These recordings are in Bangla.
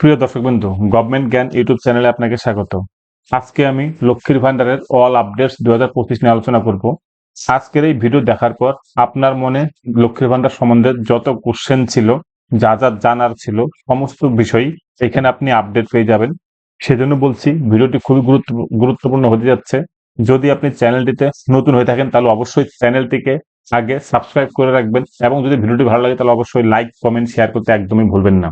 প্রিয় দর্শক বন্ধু গভর্নমেন্ট জ্ঞান ইউটিউব চ্যানেলে আপনাকে স্বাগত। আজকে আমি লক্ষ্মীর ভান্ডারের অল আপডেটস দু হাজার পঁচিশ নিয়ে আলোচনা করব। আজকের এই ভিডিও দেখার পর আপনার মনে লক্ষ্মীর ভান্ডার সম্বন্ধে যত কোশ্চেন ছিল, যা যা জানার ছিল, সমস্ত বিষয়ই এখানে আপনি আপডেট পেয়ে যাবেন। সেজন্য বলছি ভিডিওটি খুবই গুরুত্ব, গুরুত্বপূর্ণ হতে যাচ্ছে। যদি আপনি চ্যানেলটিতে নতুন হয়ে থাকেন, তাহলে অবশ্যই চ্যানেলটিকে আগে সাবস্ক্রাইব করে রাখবেন এবং যদি ভিডিওটি ভালো লাগে, তাহলে অবশ্যই লাইক কমেন্ট শেয়ার করতে একদমই ভুলবেন না।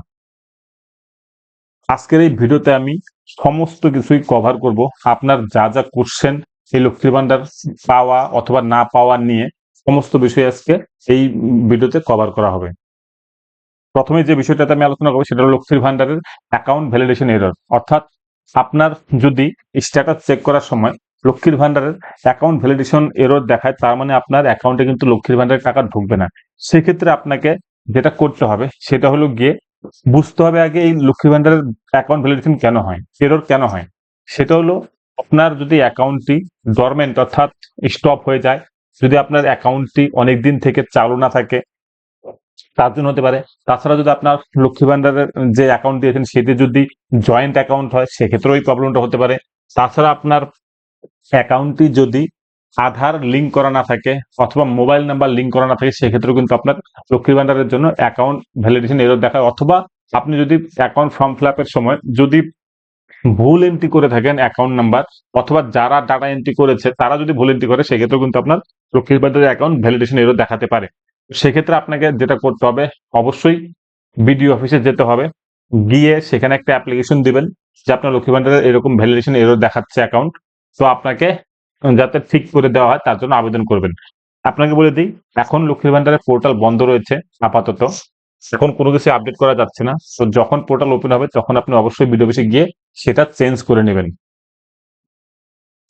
আজকের এই ভিডিওতে আমি সমস্ত কিছুই কভার করব। আপনার যা যা কোশ্চেন এই লক্ষ্মীর ভান্ডার পাওয়া অথবা না পাওয়া নিয়ে সমস্ত বিষয় আজকে এই ভিডিওতে কভার করা হবে। প্রথমে যে বিষয়টাতে আমি আলোচনা করব সেটা হলো লক্ষ্মীর ভান্ডারের অ্যাকাউন্ট ভ্যালিডেশন এরর অর্থাৎ আপনার যদি স্ট্যাটাস চেক করার সময় লক্ষ্মীর ভান্ডারের অ্যাকাউন্ট ভ্যালিডেশন এরর দেখায়, তার মানে আপনার অ্যাকাউন্টে কিন্তু লক্ষ্মীর ভান্ডারের টাকা ঢুকবে না। সেক্ষেত্রে আপনাকে যেটা করতে হবে সেটা হলো গিয়ে বুঝতে হবে আগে এই লক্ষ্মী ভান্ডারের অ্যাকাউন্ট ভ্যালিডেশন কেন হয় এরর কেন হয়? সেটা হলো আপনার যদি অ্যাকাউন্টটি ডরমেন্ট অর্থাৎ স্টপ হয়ে যায়, যদি আপনার অ্যাকাউন্টটি অনেক দিন থেকে চালু না থাকে, তার জন্য হতে পারে। তাছাড়া যদি আপনার লক্ষ্মী ভান্ডারের যে অ্যাকাউন্ট দিয়েছেন, সেটি যদি জয়েন্ট অ্যাকাউন্ট হয়, সেক্ষেত্রেও এই প্রবলেমটা হতে পারে। তাছাড়া আপনার অ্যাকাউন্টটি যদি আধার লিঙ্ক করা না থাকে অথবা মোবাইল নাম্বার লিঙ্ক করা না থাকে সেক্ষেত্রে কিন্তু আপনার লক্ষ্মী ভান্ডারের জন্য অ্যাকাউন্ট ভ্যালিডেশন এরর দেখায় অথবা আপনি যদি অ্যাকাউন্ট ফর্ম ফিল সময় যদি ভুল এন্ট্রি করে থাকেন অ্যাকাউন্ট নাম্বার অথবা যারা ডাটা এন্ট্রি করেছে, তারা যদি ভুল এন্ট্রি করে, সেক্ষেত্রেও কিন্তু আপনার লক্ষ্মীর ভান্ডারের অ্যাকাউন্ট ভ্যালিডেশন এরর দেখাতে পারে। সেক্ষেত্রে আপনাকে যেটা করতে হবে, অবশ্যই বিডিও অফিসে যেতে হবে। গিয়ে সেখানে একটা অ্যাপ্লিকেশন দিবেন যে আপনার লক্ষ্মী ভান্ডারের এরকম ভ্যালিডেশন এরর দেখাচ্ছে অ্যাকাউন্ট তো আপনাকে যাতে ঠিক করে দেওয়া হয়, তার জন্য আবেদন করবেন। আপনাকে বলে দিই, এখন লক্ষ্মীর ভান্ডারের পোর্টাল বন্ধ রয়েছে আপাতত। এখন কোনো কিছু আপডেট করা যাচ্ছে না। তো যখন পোর্টাল ওপেন হবে, তখন আপনি অবশ্যই অফিসে গিয়ে সেটা চেঞ্জ করে নেবেন।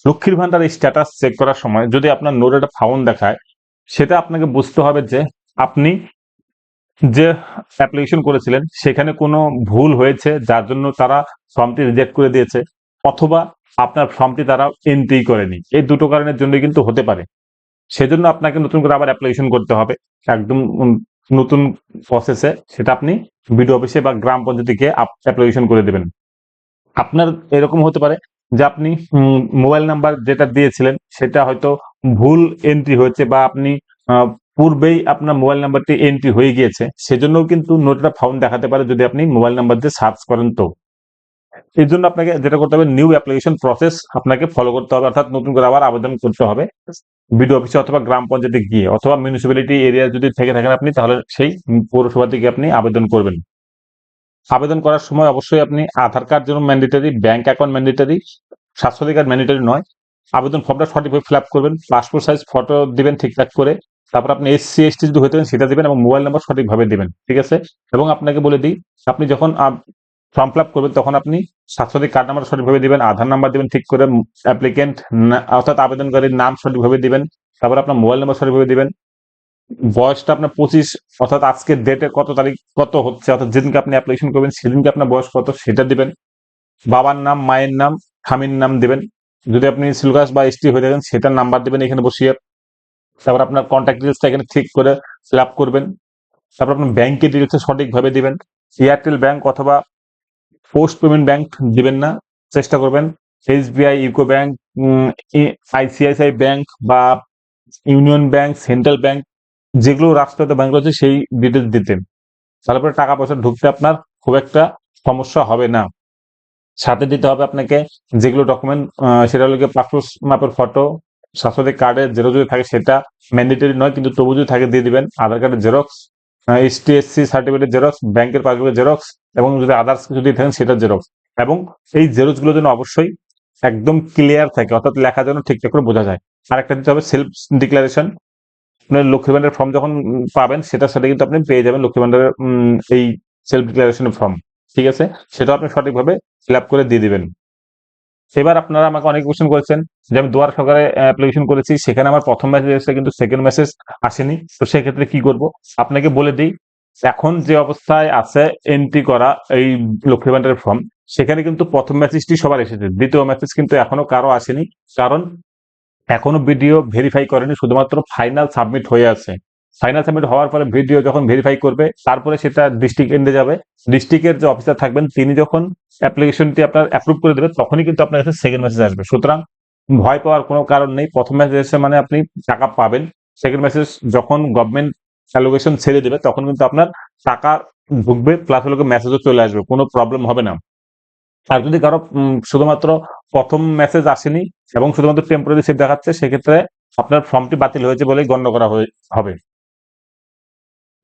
লক্ষ্মীর ভান্ডারের স্ট্যাটাস চেক করার সময় যদি আপনার নোট একটা ফাউন্ড দেখায়, সেটা আপনাকে বুঝতে হবে যে আপনি যে অ্যাপ্লিকেশন করেছিলেন, সেখানে কোনো ভুল হয়েছে, যার জন্য তারা ফর্মটি রিজেক্ট করে দিয়েছে, অথবা আপনার ফর্মটি তারা এন্ট্রি করেনি এই দুটো কারণের জন্য কিন্তু হতে পারে। সেজন্য আপনাকে নতুন করে আবার অ্যাপ্লিকেশন করতে হবে। একদম নতুন প্রসেসে সেটা আপনি বিডিও অফিসে বা গ্রাম পঞ্চায়েতে গিয়ে অ্যাপ্লিকেশন করে দেবেন। আপনার এরকম হতে পারে যে আপনি মোবাইল নাম্বার যেটা দিয়েছিলেন, সেটা হয়তো ভুল এন্ট্রি হয়েছে বা আপনি পূর্বেই আপনার মোবাইল নাম্বারটি এন্ট্রি হয়ে গিয়েছে। সেজন্যও কিন্তু নোটটা ফাউন্ড দেখাতে পারে যদি আপনি মোবাইল নাম্বার দিয়ে সার্চ করেন তো। এই জন্য আপনাকে যেটা করতে হবে নিউ অ্যাপ্লিকেশন প্রসেস আপনাকে ফলো করতে হবে, অর্থাৎ নতুন করে আবার আবেদন করতে হবে। বিডিও অফিসে অথবা গ্রাম পঞ্চায়েতে গিয়ে, অথবা মিউনিসিপ্যালিটি এরিয়া যদি থেকে থাকেন আপনি, তাহলে সেই পৌরসভা থেকে আপনি আবেদন করবেন। আবেদন করার সময় অবশ্যই আপনি আধার কার্ড যেন mandatory bank account mandatory Swasthya Sathi card mandatory নয়। আবেদন ফর্মটা সঠিকভাবে ফিল আপ করবেন পাসপোর্ট সাইজ ফটো দিবেন ঠিকঠাক করে, তারপর আপনি এসসি এসটি যদি হয়ে হতে সেটা দিবেন এবং মোবাইল নাম্বার সঠিকভাবে দিবেন, ঠিক আছে? এবং আপনাকে বলে দিই, আপনি যখন ফর্ম ফিল করবেন, তখন আপনি স্বাস্থ্যসাথী কার্ড নাম্বার সঠিকভাবে দিবেন, আধার নাম্বার দিবেন, ঠিক করে অ্যাপ্লিকেন্ট অর্থাৎ আবেদনকারীর নাম সঠিকভাবে দিবেন, তারপর আপনার মোবাইল নাম্বার সঠিকভাবে দিবেন। বয়সটা আপনার পঁচিশ, অর্থাৎ আজকের ডেটে কত তারিখ, কত হচ্ছে, অর্থাৎ যেদিনকে আপনি অ্যাপ্লিকেশন করবেন, সেদিনকে আপনার বয়স কত, সেটা দিবেন। বাবার নাম, মায়ের নাম, স্বামীর নাম দিবেন। যদি আপনি সিলগাস বা এসটি হয়ে থাকেন, সেটার নাম্বার দিবেন এখানে বসিয়ে। তারপর আপনার কন্ট্যাক্ট ডিটেলসটা এখানে ঠিক করে ফিল করবেন। তারপর আপনার ব্যাংকের ডিটেলসটা সঠিকভাবে দিবেন। এয়ারটেল ব্যাংক অথবা পোস্ট পেমেন্ট ব্যাংক দিবেন না, চেষ্টা করবেন। SBI UCO bank ICICI bank বা ইউনিয়ন ব্যাংক, সেন্ট্রাল ব্যাংক, যেগুলো রাষ্ট্রায়ত্ত ব্যাংক রয়েছে সেই ডিটেলস দিতেন তারপরে টাকা পয়সা ঢুকতে আপনার খুব একটা সমস্যা হবে না। সাথে দিতে হবে আপনাকে যেগুলো ডকুমেন্ট সেটা হলো পাসপোর্ট মাপের ফটো স্বাস্থ্য কার্ডের জেরো যদি থাকে সেটা ম্যান্ডেটরি নয়, কিন্তু তবু যদি থাকে দিয়ে দিবেন, আধার কার্ডের জেরক্স এসটি এসসি সার্টিফিকেটের জেরক্স ব্যাংকের পাসবুকের জেরক্স এবং যদি আদার্স কিছু দিয়ে থাকেন সেটা জেরক্স এবং এই জেরক্সগুলো যেন অবশ্যই একদম ক্লিয়ার থাকে, অর্থাৎ লেখা যেন ঠিকঠাক করে বোঝা যায়। আর একটা দিতে হবে সেলফ ডিক্লারেশন আপনার লক্ষ্মী ভান্ডারের ফর্ম যখন পাবেন, সেটার সাথে কিন্তু আপনি পেয়ে যাবেন লক্ষ্মী ভান্ডারের এই সেলফ ডিক্লারেশনের ফর্ম ঠিক আছে? সেটা আপনি সঠিকভাবে ফিল আপ করে দিয়ে দিবেন। এবার আপনারা আমাকে অনেক কোয়েশ্চেন করেছেন। যে আমি দুয়ার সরকারে অ্যাপ্লিকেশন করেছি, সেখানে আমার প্রথম মেসেজ এসেছে, কিন্তু সেকেন্ড মেসেজ আসেনি। তো সেক্ষেত্রে কি করব? আপনাকে বলে দিই, এখন যে অবস্থায় আছে এন্ট্রি করা এই লক্ষ্মী ভান্ডারের ফর্ম সেখানে কিন্তু প্রথম মেসেজটি সবার এসেছে। দ্বিতীয় মেসেজ কিন্তু এখনও কারও আসেনি। কারণ এখনও ভিডিও ভেরিফাই করেনি, শুধুমাত্র ফাইনাল সাবমিট হয়ে আছে। ফাইনাল সাবমিট হওয়ার পরে ভিডিও যখন ভেরিফাই করবে, তারপরে সেটা ডিস্ট্রিক্ট এন্ডে যাবে। ডিস্ট্রিক্টের যে অফিসার থাকবেন, তিনি যখন অ্যাপ্লিকেশনটি আপনার অ্যাপ্রুভ করে দেবে, তখনই কিন্তু আপনার কাছে সেকেন্ড মেসেজ আসবে। সুতরাং ভয় পাওয়ার কোনো কারণ নেই। প্রথম মেসেজ এসে মানে আপনি টাকা পাবেন। সেকেন্ড মেসেজ যখন গভর্নমেন্ট অ্যালোকেশন ছেড়ে দেবে, তখন কিন্তু আপনার টাকা ঢুকবে প্লাস হলো মেসেজও চলে আসবে। কোনো প্রবলেম হবে না। আর যদি কারও শুধুমাত্র প্রথম মেসেজ আসেনি এবং শুধুমাত্র টেম্পোরারি সিট দেখাচ্ছে, সেক্ষেত্রে আপনার ফর্মটি বাতিল হয়েছে বলেই গণ্য করা হবে।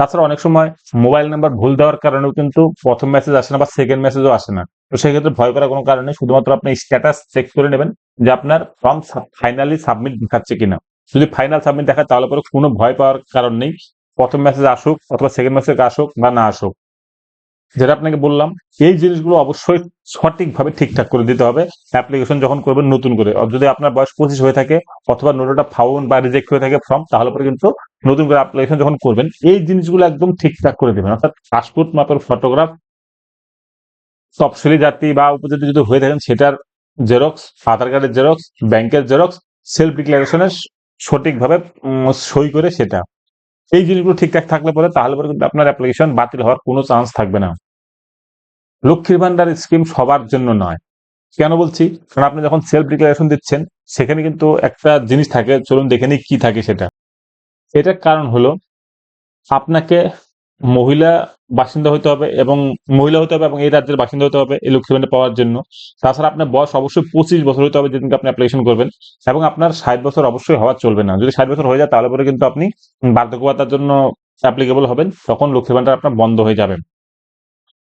তাছাড়া অনেক সময় মোবাইল নাম্বার ভুল দেওয়ার কারণেও কিন্তু প্রথম মেসেজ আসে না বা সেকেন্ড মেসেজও আসে না। তো সেক্ষেত্রে ভয় করার কোনো কারণ শুধুমাত্র আপনি স্ট্যাটাস চেক করে নেবেন যে আপনার ফর্ম ফাইনালি সাবমিট দেখাচ্ছে কিনা। যদি ফাইনাল সাবমিট দেখায়, তাহলে পরে কোনো ভয় পাওয়ার কারণ নেই। প্রথম মেসেজ আসুক অথবা সেকেন্ড মেসেজ আসুক বা না আসুক। যেটা আপনাকে বললাম, এই জিনিসগুলো অবশ্যই সঠিকভাবে ঠিকঠাক করে দিতে হবে। অ্যাপ্লিকেশন যখন করবেন নতুন করে। যদি আপনার বয়স পঁচিশ হয়ে থাকে অথবা নোটটা ফাউন বা রিজেক্ট হয়ে থাকে ফর্ম তাহলে পরে কিন্তু নতুন করে অ্যাপ্লিকেশন যখন করবেন, এই জিনিসগুলো একদম ঠিকঠাক করে দেবেন। অর্থাৎ পাসপোর্ট মাপের ফটোগ্রাফ তফসিলি জাতি বা উপজাতি যদি হয়ে থাকেন, সেটার জেরক্স আধার কার্ডের জেরক্স ব্যাংকের জেরক্স সেলফ ডিক্লারেশনের সঠিকভাবে সই করে সেটা। এই জিনিসগুলো ঠিকঠাক থাকলে পরে তাহলে পরে কিন্তু আপনার অ্যাপ্লিকেশন বাতিল হওয়ার কোনো চান্স থাকবে না। লক্ষ্মীর ভান্ডার স্কিম সবার জন্য নয়। কেন বলছি? কারণ আপনি যখন সেলফ ডিক্লারেশন দিচ্ছেন, সেখানে কিন্তু একটা জিনিস থাকে, চলুন দেখে নিই কি থাকে সেটা। এটার কারণ হলো আপনাকে মহিলা বাসিন্দা হতে হবে এবং মহিলা হতে হবে এবং এই রাজ্যের বাসিন্দা হতে হবে, এই লক্ষ্মী ভান্ডার পাওয়ার জন্য। তাছাড়া আপনার বয়স অবশ্যই পঁচিশ বছর হতে হবে যেদিনকে আপনি অ্যাপ্লিকেশন করবেন এবং আপনার ষাট বছর অবশ্যই হওয়া চলবে না। যদি ষাট বছর হয়ে যায় তাহলে পরে কিন্তু আপনি বার্ধক্য ভাতার জন্য অ্যাপ্লিকেবল হবেন, তখন লক্ষ্মী আপনার বন্ধ হয়ে যাবে।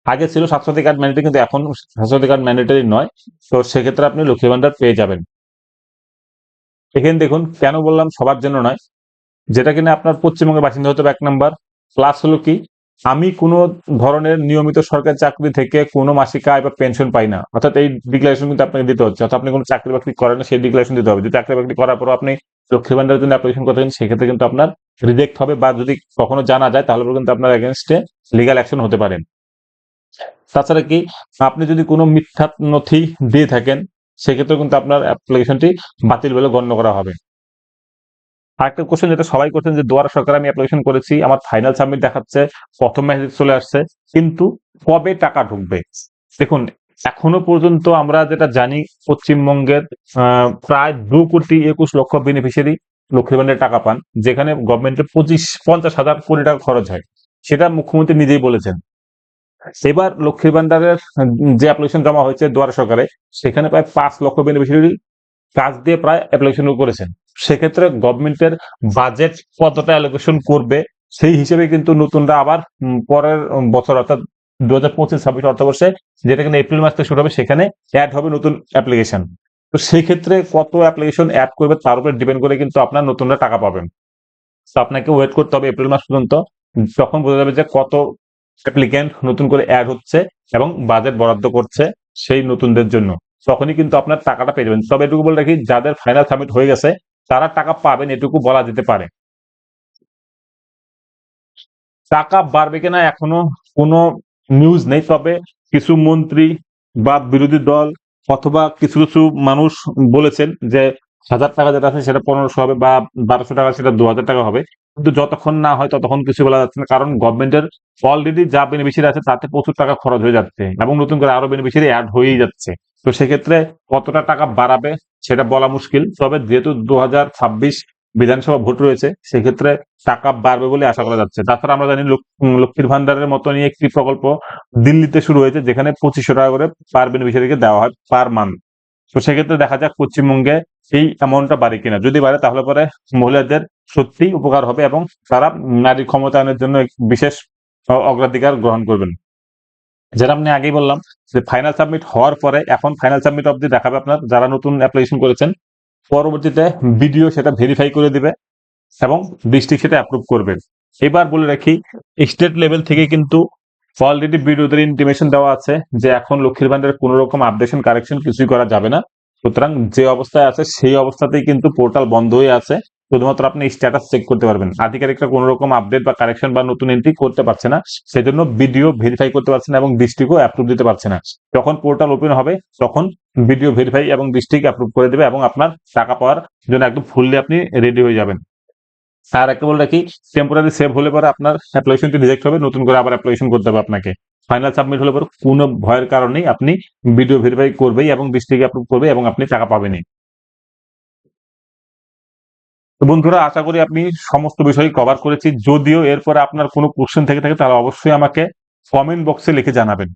আগে ছিল স্বাস্থ্যসাথী কার্ড ম্যান্ডেটরি কিন্তু এখন স্বাস্থ্যসাথী কার্ড ম্যান্ডেটরি নয়, তো সেক্ষেত্রে আপনি লক্ষ্মী পেয়ে যাবেন। এখানে দেখুন, কেন বললাম সবার জন্য নয় যেটা কিনা আপনার পশ্চিমবঙ্গের বাসিন্দা হতে হবে এক নাম্বার। প্লাস হলো কি, আমি কোনো ধরনের নিয়মিত সরকারি চাকরি থেকে কোনো মাসিক আয় বা পেনশন পাই না। অর্থাৎ এই ডিক্লারেশন কিন্তু আপনাকে দিতে হচ্ছে। অর্থাৎ আপনি কোনো চাকরি বাকরি করেন না, সেই ডিক্লারেশন দিতে হবে। যদি চাকরি বাকরি করার পর আপনি লক্ষ্মী ভান্ডারের জন্য অ্যাপ্লিকেশন করতেন সেক্ষেত্রে কিন্তু আপনার রিজেক্ট হবে বা যদি কখনো জানা যায়, তাহলে কিন্তু আপনার এগেনস্টে লিগাল অ্যাকশন হতে পারে। তাছাড়া কি, আপনি যদি কোনো মিথ্যা নথি দিয়ে থাকেন সেক্ষেত্রে কিন্তু আপনার অ্যাপ্লিকেশনটি বাতিল বলে গণ্য করা হবে। আরেকটা কোশ্চেন যেটা সবাই করছেন যে দুয়ারা সরকার আমি অ্যাপ্লিকেশন করেছি, আমার ফাইনাল সাবমিট দেখাচ্ছে, প্রথম মেসেজ চলে আসছে, কিন্তু কবে টাকা ঢুকবে? দেখুন, এখনও পর্যন্ত আমরা যেটা জানি, পশ্চিমবঙ্গের প্রায় দু কোটি একুশ লক্ষ বেনিফিশিয়ারি লক্ষ্মী ভান্ডারের টাকা পান, যেখানে গভর্নমেন্টের পঁচিশ, পঞ্চাশ হাজার কোটি টাকা খরচ হয়। সেটা মুখ্যমন্ত্রী নিজেই বলেছেন। এবার লক্ষ্মী ভান্ডারের যে অ্যাপ্লিকেশন জমা হয়েছে দুয়ারা সরকারে, সেখানে প্রায় পাঁচ লক্ষ বেনিফিশিয়ারি কাজ দিয়ে প্রায় অ্যাপ্লিকেশন করেছেন। সেক্ষেত্রে গভর্নমেন্টের বাজেট কতটা অ্যালোকেশন করবে, সেই হিসেবে কিন্তু নতুনরা আবার পরের বছর অর্থাৎ দু হাজার পঁচিশ, ছাব্বিশ অর্থবর্ষে যেটা কিন্তু এপ্রিল মাস থেকে শুরু হবে, সেখানে অ্যাড হবে নতুন অ্যাপ্লিকেশন তো সেই ক্ষেত্রে কত অ্যাপ্লিকেশন অ্যাড করবে তার উপরে ডিপেন্ড করে কিন্তু আপনার নতুনরা টাকা পাবেন। তো আপনাকে ওয়েট করতে হবে এপ্রিল মাস পর্যন্ত, তখন বোঝা যাবে যে কত অ্যাপ্লিক্যান্ট নতুন করে অ্যাড হচ্ছে এবং বাজেট বরাদ্দ করছে সেই নতুনদের জন্য। তখনই কিন্তু আপনার টাকাটা পেয়ে যাবেন। তবে এটুকু বলে রাখি, যাদের ফাইনাল সাবমিট হয়ে গেছে তারা টাকা পাবেন, এটুকু বলা যেতে পারে। টাকা বাড়বে কিনা এখনও কোনো নিউজ নেই, তবে কিছু মন্ত্রী বা বিরোধী দল অথবা কিছু কিছু মানুষ বলেছেন যে হাজার টাকা যেটা আছে সেটা পনেরোশো হবে বা বারোশো টাকা, সেটা দু হাজার টাকা হবে। কিন্তু যতক্ষণ না হয় ততক্ষণ কিছু বলা যাচ্ছে না, কারণ গভর্নমেন্টের অলরেডি যা বেনিফিশিয়ারি আছে তাতে প্রচুর টাকা খরচ হয়ে যাচ্ছে এবং নতুন করে আরও বেনিফিশিয়ারি অ্যাড হয়েই যাচ্ছে। তো সেক্ষেত্রে কতটা টাকা বাড়াবে সেটা বলা মুশকিল। তবে যেহেতু দু বিধানসভা ভোট রয়েছে, সেক্ষেত্রে টাকা বাড়বে বলে আশা করা যাচ্ছে। তাছাড়া আমরা জানি লক্ষ্মীর ভান্ডারের মতনই একটি প্রকল্প দিল্লিতে শুরু হয়েছে, যেখানে পঁচিশশো টাকা করে পার বেনিফিশিয়ারিকে দেওয়া হয় পার মান্থ তো সেক্ষেত্রে দেখা যাক পশ্চিমবঙ্গে এই অ্যামাউন্টটা বাড়ে কিনা। যদি বাড়ে, তাহলে পরে মহিলাদের সত্যি উপকার হবে এবং তারা নারী ক্ষমতায়নের জন্য বিশেষ অগ্রাধিকার গ্রহণ করবেন। যেটা আপনি আগেই বললাম, যে ফাইনাল সাবমিট হওয়ার পরে এখন ফাইনাল সাবমিট অবধি দেখাবে আপনার যারা নতুন অ্যাপ্লিকেশন করেছেন। পরবর্তীতে ভিডিও সেটা ভেরিফাই করে দিবে এবং ডিস্ট্রিক্ট সেটা অ্যাপ্রুভ করবে। এবার বলে রাখি স্টেট লেভেল থেকে কিন্তু অলরেডি বিডিওদের ইন্টিমেশন দেওয়া আছে যে এখন লক্ষ্মীর ভান্ডারের কোনো রকম আপডেশন কারেকশন কিছুই করা যাবে না। সুতরাং যে অবস্থায় আছে সেই অবস্থাতেই কিন্তু পোর্টাল বন্ধ হয়ে আছে। শুধুমাত্র আপনি স্ট্যাটাস চেক করতে পারবেন। আধিকারিকরা কোনো রকম আপডেট বা কারেকশন বা নতুন এন্ট্রি করতে পারছে না। সেজন্য ভিডিও ভেরিফাই করতে পারছে না এবং ডিস্ট্রিক্টও অ্যাপ্রুভ দিতে পারছে না। যখন পোর্টাল ওপেন হবে, তখন ভিডিও ভেরিফাই এবং ডিস্ট্রিক্ট অ্যাপ্রুভ করে দেবে এবং আপনার টাকা পাওয়ার জন্য একদম ফুললি আপনি রেডি হয়ে যাবেন। আর একটা বলে রাখি টেম্পোরারি সেভ হলে পরে আপনার অ্যাপ্লিকেশনটি রিজেক্ট হবে, নতুন করে আবার অ্যাপ্লিকেশন করতে হবে আপনাকে। ফাইনাল সাবমিট হলে পরে কোনো ভয়ের কারণেই আপনি ভিডিও ভেরিফাই করবেই এবং ডিস্ট্রিক্ট অ্যাপ্রুভ করবে এবং আপনি টাকা পাবেনই। তো বন্ধুরা, আশা করি আপনি সমস্ত বিষয় কভার করেছি। যদিও এরপরে আপনার কোনো কোশ্চেন থেকে থাকে, তাহলে অবশ্যই আমাকে কমেন্ট বক্সে লিখে জানাবেন।